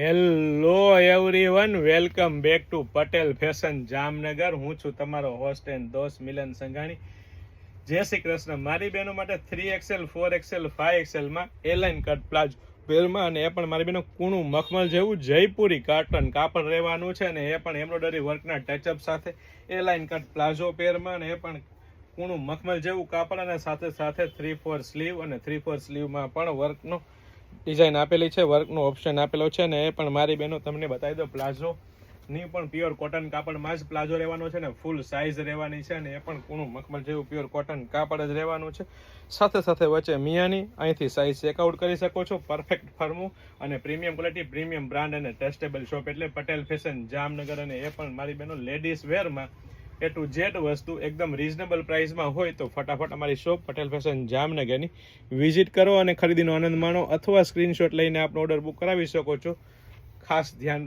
Hello everyone welcome back to Patel fashion Jamnagar હું છું તમારો હોસ્ટ એન્ડ દોસ્ત મિલન સંઘાણી. જય શ્રી કૃષ્ણ. મારી બહેનો માટે three XL four XL five એક્સેલમાં A line cut palazzo પહેરમાં અને એ પણ મારી બહેનો કૂણું મખમલ જેવું જયપુરી કાટન કાપડ રહેવાનું છે અને એ પણ એમ્બ્રોડરી વર્કના ટચઅપ સાથે એલાઇન કટ પ્લાઝો પહેરમાં અને એ પણ કૂણું મખમલ જેવું કાપડ અને સાથે સાથે થ્રી ફોર સ્લીવ અને થ્રી ફોર સ્લીવમાં પણ વર્કનો ડિઝાઇન આપેલી છે વર્કનો ઓપ્શન આપેલો છે ને એ પણ મારી બહેનો તમને બતાવી દો પ્લાઝો ની પણ પ્યોર કોટન કાપડમાં જ પ્લાઝો રહેવાનો છે ને ફૂલ સાઇઝ રહેવાની છે ને એ પણ કૂણું મખમલ જેવું પ્યોર કોટન કાપડ જ રહેવાનું છે. સાથે સાથે વચ્ચે મિયાની, અહીંથી સાઇઝ ચેકઆઉટ કરી શકો છો પરફેક્ટ ફરમું અને પ્રીમિયમ ક્વોલિટી પ્રીમિયમ બ્રાન્ડ અને ટેસ્ટેબલ શોપ એટલે પટેલ ફેશન જામનગર અને એ પણ મારી બહેનો લેડીઝ વેરમાં એ ટુ જેડ વસ્તુ એકદમ રિઝનેબલ પ્રાઇસમાં હોય તો ફટાફટ અમારી શોપ પટેલ ફેશન જામનગરની વિઝિટ કરો અને ખરીદીનો આનંદ માણો અથવા સ્ક્રીનશોટ લઈને આપનો ઓર્ડર બુક કરાવી શકો છો. ખાસ ધ્યાન